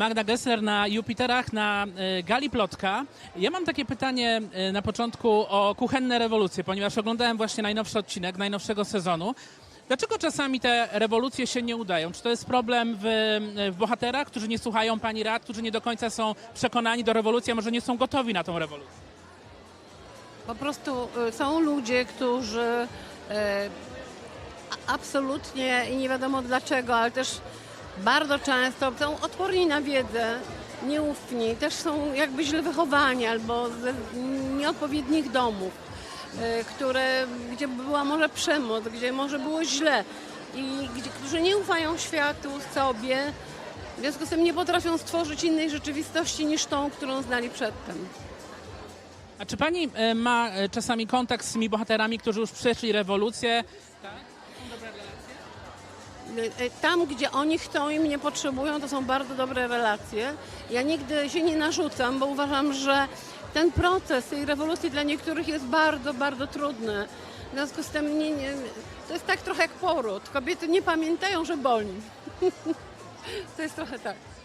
Magda Gessler na Jupiterach na e, Gali Plotka. Ja mam takie pytanie e, na początku o kuchenne rewolucje, ponieważ oglądałem właśnie najnowszy odcinek najnowszego sezonu. Dlaczego czasami te rewolucje się nie udają? Czy to jest problem w, w bohaterach, którzy nie słuchają pani rad, którzy nie do końca są przekonani do rewolucji, a może nie są gotowi na tą rewolucję? Po prostu są ludzie, którzy absolutnie i nie wiadomo dlaczego, ale też bardzo często są odporni na wiedzę, nieufni, też są jakby źle wychowani albo z nieodpowiednich domów, y, które, gdzie była może przemoc, gdzie może było źle i gdzie, którzy nie ufają światu, sobie, w związku z tym nie potrafią stworzyć innej rzeczywistości niż tą, którą znali przedtem. A czy pani e, ma e, czasami kontakt z tymi bohaterami, którzy już przeszli rewolucję? Y, Tam, gdzie oni chcą i mnie potrzebują, to są bardzo dobre relacje. Ja nigdy się nie narzucam, bo uważam, że ten proces tej rewolucji dla niektórych jest bardzo, bardzo trudny. W związku z tym nie, nie, to jest tak trochę jak poród. Kobiety nie pamiętają, że boli. To jest trochę tak.